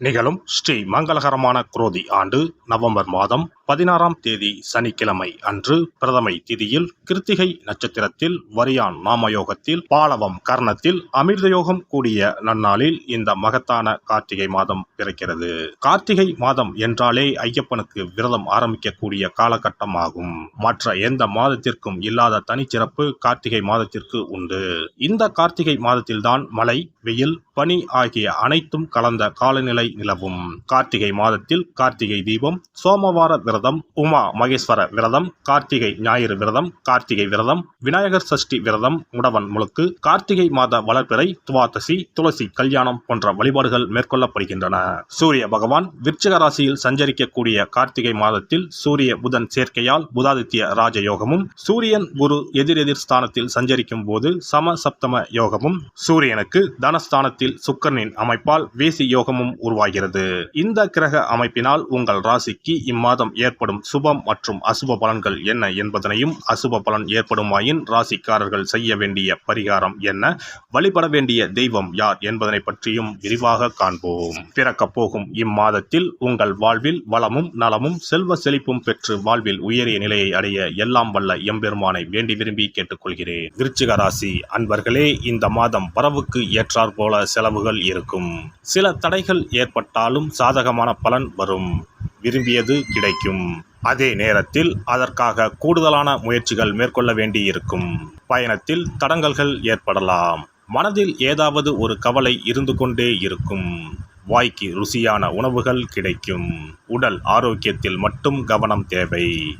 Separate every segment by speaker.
Speaker 1: நிகழும் ஸ்ரீ மங்களகரமான குரோதி ஆண்டு நவம்பர் மாதம் பதினாறாம் தேதி சனிக்கிழமை அன்று பிரதமை திதியில் கிருத்திகை நட்சத்திரத்தில் வரியான் நாமயோகத்தில் பாலவம் கர்ணத்தில் அமிர்தயோகம் கூடிய நன்னாளில் இந்த மகத்தான கார்த்திகை மாதம் பிறக்கிறது. கார்த்திகை மாதம் என்றாலே ஐயப்பனுக்கு விரதம் ஆரம்பிக்கக்கூடிய காலகட்டம் ஆகும் மற்ற எந்த மாதத்திற்கும் இல்லாத தனிச்சிறப்பு கார்த்திகை மாதத்திற்கு உண்டு. இந்த கார்த்திகை மாதத்தில்தான் மழை வெயில் பனி ஆகிய அனைத்தும் கலந்த காலநிலை நிலவும். கார்த்திகை மாதத்தில் கார்த்திகை தீபம் சோமவார விரதம் உமா மகேஸ்வர விரதம் கார்த்திகை ஞாயிறு விரதம் கார்த்திகை விரதம் விநாயகர் சஷ்டி விரதம் உடவன் முழுக்கு கார்த்திகை மாத வளர்ப்பிறை துவாதசி துளசி கல்யாணம் போன்ற வழிபாடுகள் மேற்கொள்ளப்படுகின்றன. சூரிய பகவான் விருச்சிக ராசியில் சஞ்சரிக்கக்கூடிய கார்த்திகை மாதத்தில் சூரிய புதன் சேர்க்கையால் புதாதித்ய ராஜயோகமும் சூரியன் குரு எதிரெதிர் ஸ்தானத்தில் சஞ்சரிக்கும் போது சம சப்தம யோகமும் சூரியனுக்கு தனஸ்தானத்தில் சுக்கரனின் அமைப்பால் வேசி யோகமும் உருவாகிறது. இந்த கிரக அமைப்பினால் உங்கள் ராசிக்கு இம்மாதம் ஏற்படும் சுபம் மற்றும் அசுப பலன்கள் என்ன என்பதனையும் அசுப பலன் ஏற்படுமாயின் ராசிக்காரர்கள் செய்ய வேண்டிய பரிகாரம் என்ன? வழிபட வேண்டிய தெய்வம் யார் என்பதனை பற்றியும் விரிவாக காண்போம். பிறக்கப் போகும் இம்மாதத்தில் உங்கள் வாழ்வில் வளமும் நலமும் செல்வ செழிப்பும் பெற்று வாழ்வில் உயரிய நிலையை அடைய எல்லாம் வல்ல எம்பெருமானை வேண்டி விரும்பி கேட்டுக்கொள்கிறேன். விருச்சிக ராசி அன்பர்களே இந்த மாதம் வரவுக்கு ஏற்றாற்போல செலவுகள் இருக்கும். சில தடைகள் ஏற்பட்டாலும் சாதகமான பலன் வரும். விரும்பியது கிடைக்கும். அதே நேரத்தில் அதற்காக கூடுதலான முயற்சிகள் மேற்கொள்ள வேண்டியிருக்கும். பயணத்தில் தடங்கல்கள் ஏற்படலாம். மனதில் ஏதாவது ஒரு கவலை இருந்து கொண்டே இருக்கும். வாய்க்கு ருசியான உணவுகள் கிடைக்கும். உடல் ஆரோக்கியத்தில் மட்டும் கவனம் தேவை.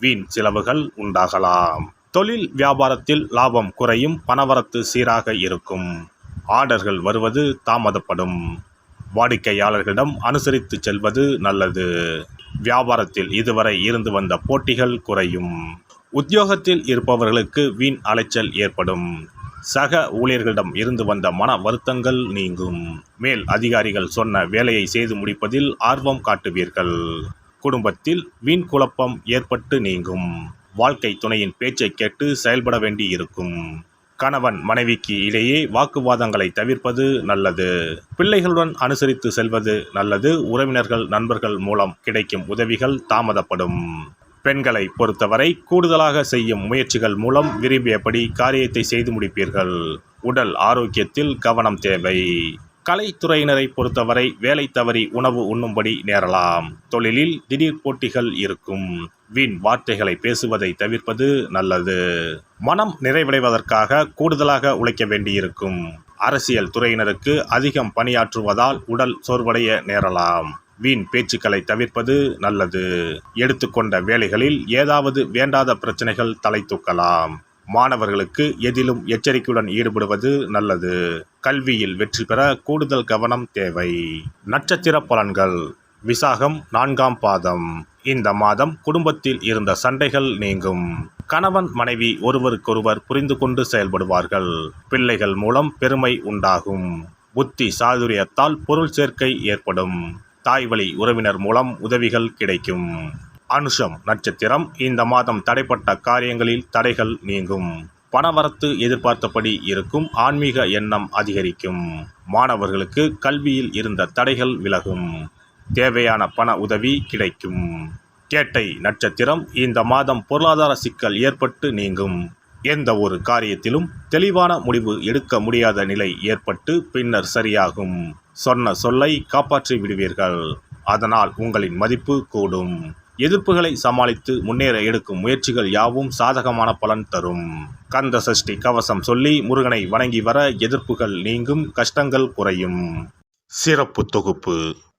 Speaker 1: வீண் செலவுகள் உண்டாகலாம். தொழில் வியாபாரத்தில் லாபம் குறையும் பணவரத்து சீராக இருக்கும். ஆர்டர்கள் வருவது தாமதப்படும். வாடிக்கையாளர்களிடம் அனுசரித்து செல்வது நல்லது. வியாபாரத்தில் இதுவரை இருந்து வந்த போட்டிகள் குறையும். உத்தியோகத்தில் இருப்பவர்களுக்கு வீண் அலைச்சல் ஏற்படும். சக ஊழியர்களிடம் இருந்து வந்த மன வருத்தங்கள் நீங்கும். மேல் அதிகாரிகள் சொன்ன வேலையை செய்து முடிப்பதில் ஆர்வம் காட்டுவீர்கள். குடும்பத்தில் வீண் குழப்பம் ஏற்பட்டு நீங்கும். வாழ்க்கை துணையின் பேச்சை கேட்டு செயல்பட வேண்டி இருக்கும் கணவன் மனைவிக்கு இடையே வாக்குவாதங்களை தவிர்ப்பது நல்லது. பிள்ளைகளுடன் அனுசரித்து செல்வது நல்லது. உறவினர்கள் நண்பர்கள் மூலம் கிடைக்கும் உதவிகள் தாமதப்படும். பெண்களை பொறுத்தவரை கூடுதலாக செய்யும் முயற்சிகள் மூலம் விரும்பியபடி காரியத்தை செய்து முடிப்பீர்கள். உடல் ஆரோக்கியத்தில் கவனம் தேவை. கலைத்துறையினரை பொறுத்தவரை வேலை தவறி உணவு உண்ணும்படி நேரலாம். தொழிலில் திடீர் போட்டிகள் இருக்கும். வீண் வார்த்தைகளை பேசுவதை தவிர்ப்பது நல்லது. மனம் நிறைவடைவதற்காக கூடுதலாக உழைக்க வேண்டியிருக்கும் அரசியல் துறையினருக்கு அதிகம் பணியாற்றுவதால் உடல் சோர்வடைய நேரலாம். வீண் பேச்சுக்களை தவிர்ப்பது நல்லது. எடுத்துக்கொண்ட வேலைகளில் ஏதாவது வேண்டாத பிரச்சனைகள் தலை தூக்கலாம். மாணவர்களுக்கு எதிலும் எச்சரிக்கையுடன் ஈடுபடுவது நல்லது. கல்வியில் வெற்றி பெற கூடுதல் கவனம் தேவை. நட்சத்திர பலன்கள். விசாகம் நான்காம் பாதம். இந்த மாதம் குடும்பத்தில் இருந்த சண்டைகள் நீங்கும். கணவன் மனைவி ஒருவருக்கொருவர் புரிந்து கொண்டு செயல்படுவார்கள். பிள்ளைகள் மூலம் பெருமை உண்டாகும். புத்தி சாதுரியத்தால் பொருள் சேர்க்கை ஏற்படும். தாய்வழி உறவினர் மூலம் உதவிகள் கிடைக்கும். அனுஷம் நட்சத்திரம் இந்த மாதம் தடைப்பட்ட காரியங்களில் தடைகள் நீங்கும். பணவரத்து எதிர்பார்த்தபடி இருக்கும் ஆன்மீக எண்ணம் அதிகரிக்கும். மாணவர்களுக்கு கல்வியில் இருந்த தடைகள் விலகும். தேவையான பண உதவி கிடைக்கும். கேட்டை நட்சத்திரம் இந்த மாதம் பொருளாதார சிக்கல் ஏற்பட்டு நீங்கும். எந்த ஒரு காரியத்திலும் தெளிவான முடிவு எடுக்க முடியாத நிலை ஏற்பட்டு பின்னர் சரியாகும். சொன்ன சொல்லை காப்பாற்றி விடுவீர்கள். அதனால் உங்களின் மதிப்பு கூடும். எதிர்ப்புகளை சமாளித்து முன்னேற எடுக்கும் முயற்சிகள் யாவும் சாதகமான பலன் தரும். கந்த சஷ்டி கவசம் சொல்லி முருகனை வணங்கி வர எதிர்ப்புகள் நீங்கும் கஷ்டங்கள் குறையும். சிறப்பு தொகுப்பு.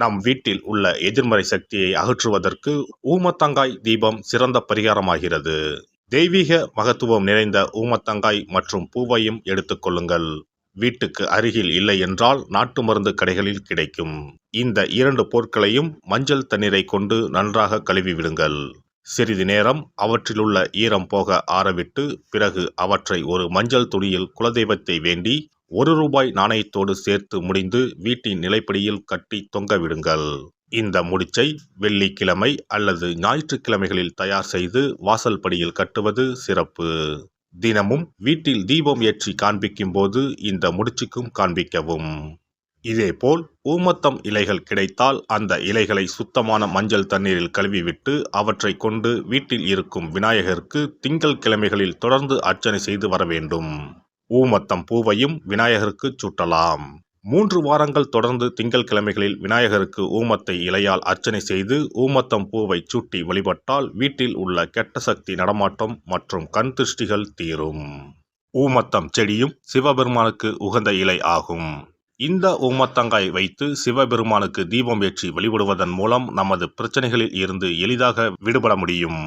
Speaker 1: நம் வீட்டில் உள்ள எதிர்மறை சக்தியை அகற்றுவதற்கு ஊமத்தங்காய் தீபம் சிறந்த பரிகாரமாகிறது. தெய்வீக மகத்துவம் நிறைந்த ஊமத்தங்காய் மற்றும் பூவையும் எடுத்துக்கொள்ளுங்கள் வீட்டுக்கு அருகில் இல்லை என்றால் நாட்டு மருந்து கடைகளில் கிடைக்கும். இந்த இரண்டு பொருட்களையும் மஞ்சள் தண்ணீரை கொண்டு நன்றாக கழுவி விடுங்கள். சிறிது நேரம் அவற்றிலுள்ள ஈரம் போக ஆறவிட்டு பிறகு அவற்றை ஒரு மஞ்சள் துணியில் குலதெய்வத்தை வேண்டி ஒரு ரூபாய் நாணயத்தோடு சேர்த்து முடிந்து வீட்டின் நிலைப்படியில் கட்டி தொங்கவிடுங்கள் இந்த முடிச்சை வெள்ளிக்கிழமை அல்லது ஞாயிற்றுக்கிழமைகளில் தயார் செய்து வாசல் படியில் கட்டுவது சிறப்பு. தினமும் வீட்டில் தீபம் ஏற்றி காண்பிக்கும் போது இந்த முடிச்சுக்கும் காண்பிக்கவும். இதேபோல் ஊமத்தம் இலைகள் கிடைத்தால் அந்த இலைகளை சுத்தமான மஞ்சள் தண்ணீரில் கழுவிவிட்டு அவற்றை கொண்டு வீட்டில் இருக்கும் விநாயகருக்கு திங்கள் கிழமைகளில் தொடர்ந்து அர்ச்சனை செய்து வர வேண்டும். ஊமத்தம் பூவையும் விநாயகருக்கு சூட்டலாம். மூன்று வாரங்கள் தொடர்ந்து திங்கள் கிழமைகளில் விநாயகருக்கு ஊமத்தை இலையால் அர்ச்சனை செய்து ஊமத்தம் பூவை சூட்டி வழிபட்டால் வீட்டில் உள்ள கெட்ட சக்தி நடமாட்டம் மற்றும் கண் திருஷ்டிகள் தீரும். ஊமத்தம் செடியும் சிவபெருமானுக்கு உகந்த இலை ஆகும். இந்த ஊமத்தங்காய் வைத்து சிவபெருமானுக்கு தீபம் ஏற்றி வழிபடுவதன் மூலம் நமது பிரச்சனைகளில் இருந்து எளிதாக விடுபட முடியும்.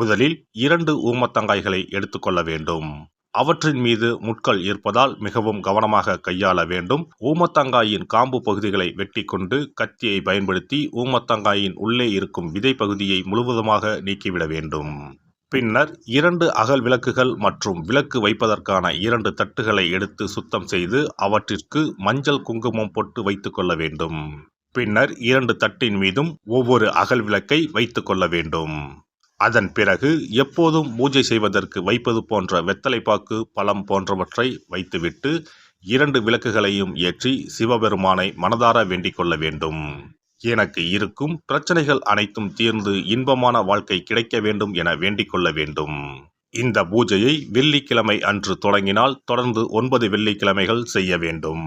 Speaker 1: முதலில் இரண்டு ஊமத்தங்காய்களை எடுத்துக்கொள்ள வேண்டும். அவற்றின் மீது முட்கள் இருப்பதால் மிகவும் கவனமாக கையாள வேண்டும். ஊமத்தங்காயின் காம்பு பகுதிகளை வெட்டி கொண்டு கத்தியை பயன்படுத்தி ஊமத்தங்காயின் உள்ளே இருக்கும் விதை பகுதியை முழுவதுமாக நீக்கிவிட வேண்டும். பின்னர் இரண்டு அகல் விளக்குகள் மற்றும் விளக்கு வைப்பதற்கான இரண்டு தட்டுகளை எடுத்து சுத்தம் செய்து அவற்றிற்கு மஞ்சள் குங்குமம் போட்டு வைத்துக் கொள்ள வேண்டும். பின்னர் இரண்டு தட்டின் மீதும் ஒவ்வொரு அகல் விளக்கை வைத்துக் கொள்ள வேண்டும். அதன் பிறகு எப்போதும் பூஜை செய்வதற்கு வைப்பது போன்ற வெத்தலைப்பாக்கு பழம் போன்றவற்றை வைத்துவிட்டு இரண்டு விளக்குகளையும் ஏற்றி சிவபெருமானை மனதார வேண்டிக் கொள்ள வேண்டும். எனக்கு இருக்கும் பிரச்சனைகள் அனைத்தும் தீர்ந்து இன்பமான வாழ்க்கை கிடைக்க வேண்டும் என வேண்டிக் கொள்ள வேண்டும். இந்த பூஜையை வெள்ளிக்கிழமை அன்று தொடங்கினால் தொடர்ந்து ஒன்பது வெள்ளிக்கிழமைகள் செய்ய வேண்டும்.